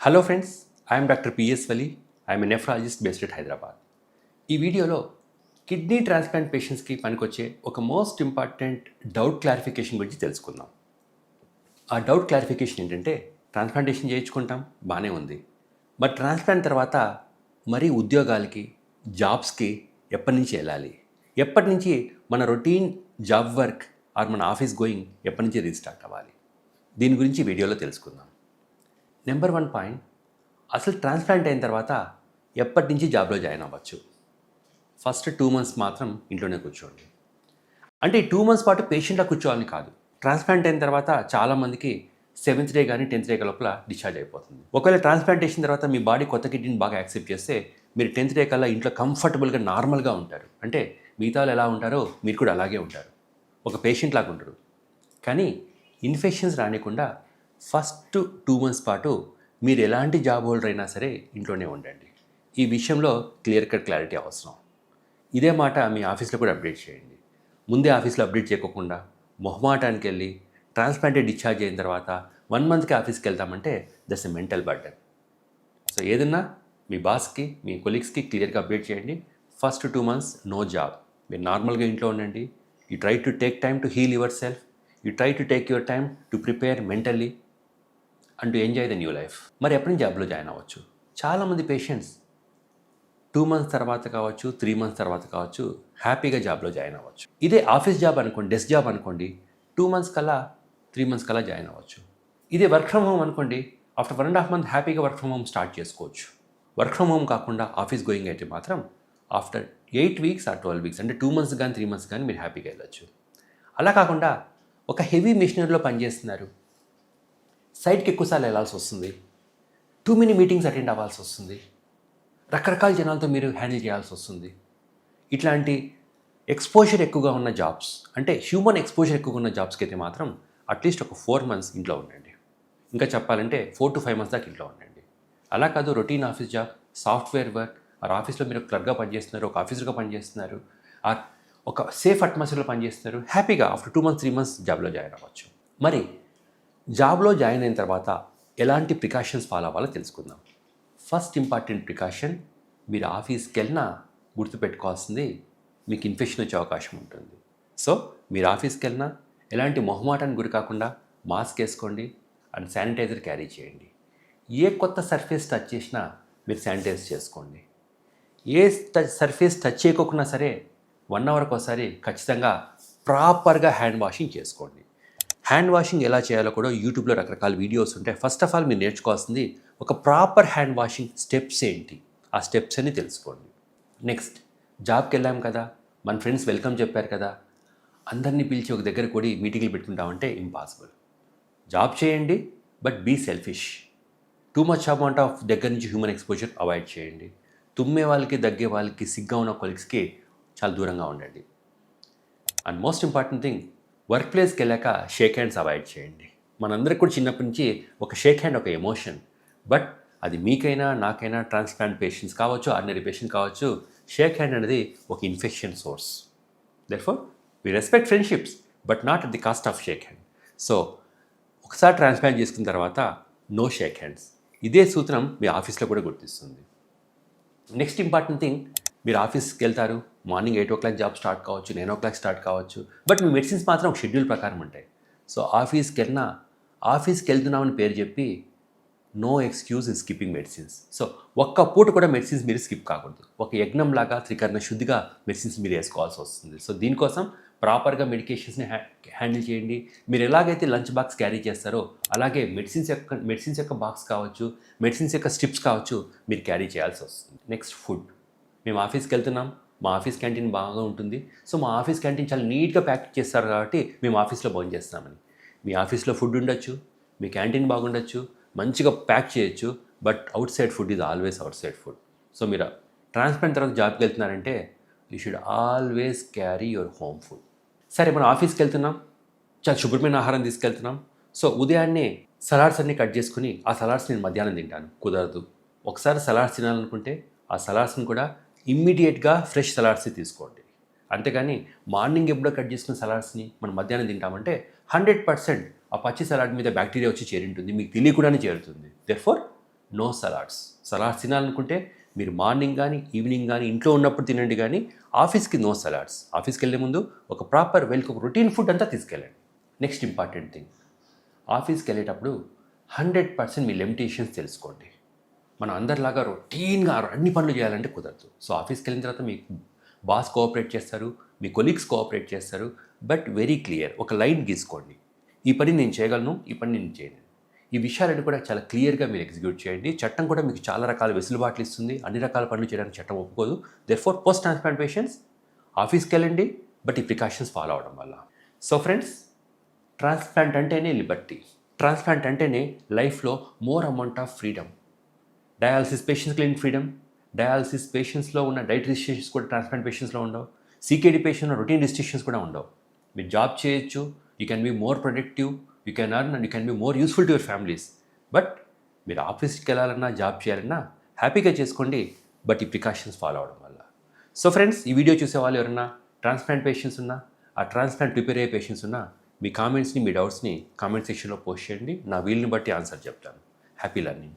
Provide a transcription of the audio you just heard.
Hello friends I'm doctor P S Vali I'm nephrologist based at Hyderabad ఈ వీడియోలో kidney transplant పేషెంట్స్కి పనికొచ్చే ఒక మోస్ట్ ఇంపార్టెంట్ డౌట్ క్లారిఫికేషన్ గురించి తెలుసుకుందాం. ఆ డౌట్ క్లారిఫికేషన్ ఏంటంటే ట్రాన్స్ప్లాంటేషన్ చేయించుకుంటాం బాగానే ఉంది. బట్ ట్రాన్స్ప్లాంట్ తర్వాత మరీ ఉద్యోగాలకి జాబ్స్కి ఎప్పటి నుంచి వెళ్ళాలి? ఎప్పటి నుంచి మన రొటీన్ జాబ్ వర్క్ ఆర్ మన ఆఫీస్ గోయింగ్ ఎప్పటి నుంచి రీస్టార్ట్ అవ్వాలి? దీని గురించి వీడియోలో తెలుసుకుందాం. నెంబర్ వన్ పాయింట్ అసలు ట్రాన్స్ప్లాంట్ అయిన తర్వాత ఎప్పటి నుంచి జాబ్లో జాయిన్ అవ్వచ్చు? ఫస్ట్ టూ మంత్స్ మాత్రం ఇంట్లోనే కూర్చోండి. అంటే ఈ టూ మంత్స్ పాటు పేషెంట్లా కూర్చోవాలని కాదు. ట్రాన్స్ప్లాంట్ అయిన తర్వాత చాలామందికి సెవెంత్ డే కానీ టెన్త్ డే లోపల డిశ్చార్జ్ అయిపోతుంది. ఒకవేళ ట్రాన్స్ప్లాంటేషన్ తర్వాత మీ బాడీ కొత్త కిడ్నీని బాగా యాక్సెప్ట్ చేస్తే మీరు టెన్త్ డే కల్లా ఇంట్లో కంఫర్టబుల్గా నార్మల్గా ఉంటారు. అంటే మిగతా వాళ్ళు ఎలా ఉంటారో మీరు కూడా అలాగే ఉంటారు. ఒక పేషెంట్ లాగా ఉంటారు కానీ ఇన్ఫెక్షన్స్ రానికుండా ఫస్ట్ టూ మంత్స్ పాటు మీరు ఎలాంటి జాబ్ హోల్డర్ అయినా సరే ఇంట్లోనే ఉండండి. ఈ విషయంలో క్లియర్ కట్ క్లారిటీ అవసరం. ఇదే మాట మీ ఆఫీస్లో కూడా అప్డేట్ చేయండి. ముందే ఆఫీస్లో అప్డేట్ చేయకుండా మొహమాటానికి వెళ్ళి ట్రాన్స్ప్లాంటెడ్ డిశ్చార్జ్ అయిన తర్వాత వన్ మంత్కి ఆఫీస్కి వెళ్తామంటే that's a mental burden. So ఏదన్నా మీ బాస్కి మీ కొలీగ్స్కి క్లియర్గా అప్డేట్ చేయండి. First two months no job. మీరు నార్మల్గా ఇంట్లో ఉండండి. You try to take time to heal yourself. You try to take your time to prepare mentally. And to enjoy the new life. మరి ఎప్పటి నుంచి జాబ్లో జాయిన్ అవ్వచ్చు? చాలామంది పేషెంట్స్ టూ మంత్స్ తర్వాత కావచ్చు త్రీ మంత్స్ తర్వాత కావచ్చు హ్యాపీగా జాబ్లో జాయిన్ అవ్వచ్చు. ఇదే ఆఫీస్ జాబ్ అనుకోండి డెస్క్ జాబ్ అనుకోండి టూ మంత్స్ కల్లా త్రీ మంత్స్ కల్లా జాయిన్ అవ్వచ్చు. ఇదే వర్క్ ఫ్రమ్ హోమ్ అనుకోండి after one and half month హ్యాపీగా వర్క్ ఫ్రమ్ హోమ్ స్టార్ట్ చేసుకోవచ్చు. వర్క్ ఫ్రమ్ హోమ్ కాకుండా ఆఫీస్ గోయింగ్ అయితే మాత్రం ఆఫ్టర్ ఎయిట్ వీక్స్ ఆ ట్వెల్వ్ వీక్స్ అంటే టూ మంత్స్ కానీ త్రీ మంత్స్ కానీ మీరు హ్యాపీగా వెళ్ళొచ్చు. అలా కాకుండా ఒక హెవీ మిషనరీలో పనిచేస్తున్నారు. సైట్కి ఎక్కువసార్లు వెళ్ళాల్సి వస్తుంది. టూ మెనీ మీటింగ్స్ అటెండ్ అవ్వాల్సి వస్తుంది. రకరకాల జనాలతో మీరు హ్యాండిల్ చేయాల్సి వస్తుంది. ఇట్లాంటి ఎక్స్పోజర్ ఎక్కువగా ఉన్న జాబ్స్ అంటే హ్యూమన్ ఎక్స్పోజర్ ఎక్కువగా ఉన్న జాబ్స్కి అయితే మాత్రం అట్లీస్ట్ ఒక ఫోర్ మంత్స్ ఇంట్లో ఉండండి. ఇంకా చెప్పాలంటే ఫోర్ టు ఫైవ్ మంత్స్ దాకా ఇంట్లో ఉండండి. అలా కాదు routine office job software work or ఆఫీస్లో మీరు క్లర్క్గా పనిచేస్తున్నారు ఒక ఆఫీసర్గా పనిచేస్తున్నారు ఆర్ ఒక సేఫ్ అట్మాస్ఫియర్లో పనిచేస్తున్నారు హ్యాపీగా after two months three months జాబ్లో జాయిన్ అవ్వచ్చు. మరి జాబ్లో జాయిన్ అయిన తర్వాత ఎలాంటి ప్రికాషన్స్ ఫాలో అవ్వాలో తెలుసుకుందాం. ఫస్ట్ ఇంపార్టెంట్ ప్రికాషన్ మీరు ఆఫీస్కి వెళ్ళినా గుర్తుపెట్టుకోవాల్సింది మీకు ఇన్ఫెక్షన్ వచ్చే అవకాశం ఉంటుంది. సో మీరు ఆఫీస్కి వెళ్ళినా ఎలాంటి మొహమాటానికి గురి కాకుండా మాస్క్ వేసుకోండి అండ్ శానిటైజర్ క్యారీ చేయండి. ఏ కొత్త సర్ఫేస్ టచ్ చేసినా మీరు శానిటైజ్ చేసుకోండి. ఏ టచ్ సర్ఫేస్ టచ్ చేయకోకుండా సరే వన్ అవర్కి ఒకసారి ఖచ్చితంగా ప్రాపర్గా హ్యాండ్ వాషింగ్ చేసుకోండి. హ్యాండ్ వాషింగ్ ఎలా చేయాలో కూడా యూట్యూబ్లో రకరకాల వీడియోస్ ఉంటాయి. ఫస్ట్ ఆఫ్ ఆల్ మీరు నేర్చుకోవాల్సింది ఒక ప్రాపర్ హ్యాండ్ వాషింగ్ స్టెప్స్ ఏంటి? ఆ స్టెప్స్ అని తెలుసుకోండి. నెక్స్ట్ జాబ్కి వెళ్ళాం కదా. మన ఫ్రెండ్స్ వెల్కమ్ చెప్పారు కదా. అందరినీ పిలిచి ఒక దగ్గర కూడి మీటింగ్లు పెట్టుకుంటామంటే ఇంపాసిబుల్ జాబ్ చేయండి but be selfish too much amount of దగ్గర నుంచి హ్యూమన్ ఎక్స్పోజర్ అవాయిడ్ చేయండి. తుమ్మే వాళ్ళకి దగ్గే వాళ్ళకి సిగ్గా ఉన్న కొలిక్స్కి చాలా దూరంగా ఉండండి. And most important thing work ప్లేస్కి వెళ్ళాక షేక్ హ్యాండ్స్ అవాయిడ్ చేయండి. మనందరికి కూడా చిన్నప్పటి నుంచి ఒక షేక్ హ్యాండ్ ఒక ఎమోషన్. బట్ అది మీకైనా నాకైనా ట్రాన్స్ప్లాంట్ పేషెంట్స్ కావచ్చు ఆర్డినరీ పేషెంట్ కావచ్చు షేక్ హ్యాండ్ అనేది ఒక infection source. Therefore we respect friendships but not at the cost of shake hand. So ఒకసారి ట్రాన్స్ప్లాంట్ చేసుకున్న తర్వాత నో షేక్ హ్యాండ్స్. ఇదే సూత్రం మీ ఆఫీస్లో కూడా గుర్తిస్తుంది. నెక్స్ట్ ఇంపార్టెంట్ థింగ్ మీరు ఆఫీస్కి వెళ్తారు morning eight o'clock job start కావచ్చు నైన్ ఓ క్లాక్ స్టార్ట్ కావచ్చు బట్ మీ మెడిసిన్స్ మాత్రం ఒక షెడ్యూల్ ప్రకారం ఉంటాయి. సో ఆఫీస్కి వెళ్ళినా ఆఫీస్కి వెళ్తున్నామని పేరు చెప్పి no excuse in skipping medicines. So ఒక్క పూట కూడా మెడిసిన్స్ మీరు స్కిప్ కాకూడదు. ఒక యజ్ఞం లాగా త్రికరణ శుద్ధిగా మెడిసిన్స్ మీరు వేసుకోవాల్సి వస్తుంది. సో దీనికోసం ప్రాపర్గా మెడికేషన్స్ని హ్యా హ్యాండిల్ చేయండి. మీరు ఎలాగైతే లంచ్ బాక్స్ క్యారీ చేస్తారో అలాగే మెడిసిన్స్ యొక్క మెడిసిన్స్ యొక్క బాక్స్ కావచ్చు మెడిసిన్స్ యొక్క స్ట్రిప్స్ కావచ్చు మీరు క్యారీ చేయాల్సి వస్తుంది. Next food. మేము ఆఫీస్కి వెళ్తున్నాం మా ఆఫీస్ క్యాంటీన్ బాగా ఉంటుంది. సో మా ఆఫీస్ క్యాంటీన్ చాలా నీట్గా ప్యాక్ చేస్తారు కాబట్టి మేము ఆఫీస్లో భోజనం చేస్తామని. మీ ఆఫీస్లో ఫుడ్ ఉండొచ్చు మీ క్యాంటీన్ బాగుండొచ్చు మంచిగా ప్యాక్ చేయొచ్చు but outside food is always outside food. So మీరు ట్రాన్స్ప్లాంట్ తర్వాత జాబ్కి వెళ్తున్నారంటే you should always carry your home food. సరే మనం ఆఫీస్కి వెళ్తున్నాం చాలా శుభ్రమైన ఆహారం తీసుకెళ్తున్నాం. సో ఉదయాన్నే సలాడ్స్ అన్నీ కట్ చేసుకుని ఆ సలాడ్స్ నేను మధ్యాహ్నం తింటాను కుదరదు. ఒకసారి సలాడ్స్ తినాలనుకుంటే ఆ సలాడ్స్ని కూడా ఇమ్మీడియట్గా ఫ్రెష్ సలాడ్స్ తీసుకోండి. అంతేగాని మార్నింగ్ ఎప్పుడో కట్ చేసుకున్న సలాడ్స్ని మనం మధ్యాహ్నం తింటామంటే హండ్రెడ్ పర్సెంట్ ఆ పచ్చి సలాడ్ మీద బ్యాక్టీరియా వచ్చి చేరింటుంది మీకు తెలియకుండానే చేరుతుంది. దెర్ఫోర్ నో సలాడ్స్ సలాడ్స్ తినాలనుకుంటే మీరు మార్నింగ్ కానీ ఈవినింగ్ కానీ ఇంట్లో ఉన్నప్పుడు తినండి కానీ ఆఫీస్కి నో సలాడ్స్ ఆఫీస్కి వెళ్ళే ముందు ఒక ప్రాపర్ వెల్కి ఒక రొటీన్ ఫుడ్ అంతా తీసుకెళ్ళండి. నెక్స్ట్ ఇంపార్టెంట్ థింగ్ ఆఫీస్కి వెళ్ళేటప్పుడు హండ్రెడ్ పర్సెంట్ మీ లిమిటేషన్స్ తెలుసుకోండి. మనం అందరిలాగా రొటీన్గా అన్ని పనులు చేయాలంటే కుదరదు. సో ఆఫీస్కి వెళ్ళిన తర్వాత మీ బాస్ కోఆపరేట్ చేస్తారు మీ కొలీగ్స్ కోఆపరేట్ చేస్తారు. బట్ వెరీ క్లియర్ ఒక లైన్ గీసుకోండి. ఈ పని నేను చేయగలను ఈ పని నేను చేయను ఈ విషయాలన్నీ కూడా చాలా క్లియర్గా మీరు ఎగ్జిక్యూట్ చేయండి. చట్టం కూడా మీకు చాలా రకాల వెసులుబాట్లు ఇస్తుంది. అన్ని రకాల పనులు చేయడానికి చట్టం ఒప్పుకోదు. There four post transplant patients ఆఫీస్కి వెళ్ళండి బట్ ఈ ప్రికాషన్స్ ఫాలో అవడం వల్ల. సో ఫ్రెండ్స్ ట్రాన్స్ప్లాంట్ అంటేనే లిబర్టీ. ట్రాన్స్ప్లాంట్ అంటేనే లైఫ్లో more amount of freedom. Dialysis patients clean freedom dialysis పేషెంట్స్లో ఉన్న డైట్ రిస్ట్రిక్షన్స్ కూడా ట్రాన్స్ప్లాంట్ పేషెంట్స్లో ఉండవు సీకేడీ పేషెంట్ రొటీన్ రిస్ట్రిక్షన్స్ కూడా ఉండవు. మీరు జాబ్ చేయొచ్చు you can be more productive you can earn and you can be more useful to your families but మీరు ఆఫీస్కి వెళ్ళాలన్నా జాబ్ చేయాలన్నా హ్యాపీగా చేసుకోండి బట్ ఈ ప్రికాషన్స్ ఫాలో అవడం వల్ల. సో ఫ్రెండ్స్ ఈ వీడియో చూసే వాళ్ళు ఎవరన్నా ట్రాన్స్ప్లాంట్ పేషెంట్స్ ఉన్నా ఆ ట్రాన్స్ప్లాంట్ ప్రిపేర్ అయ్యే పేషెంట్స్ ఉన్నా మీ కామెంట్స్ని మీ డౌట్స్ని కామెంట్ సెక్షన్లో పోస్ట్ చేయండి. నా వీలుని బట్టి ఆన్సర్ చెప్తాను. Happy learning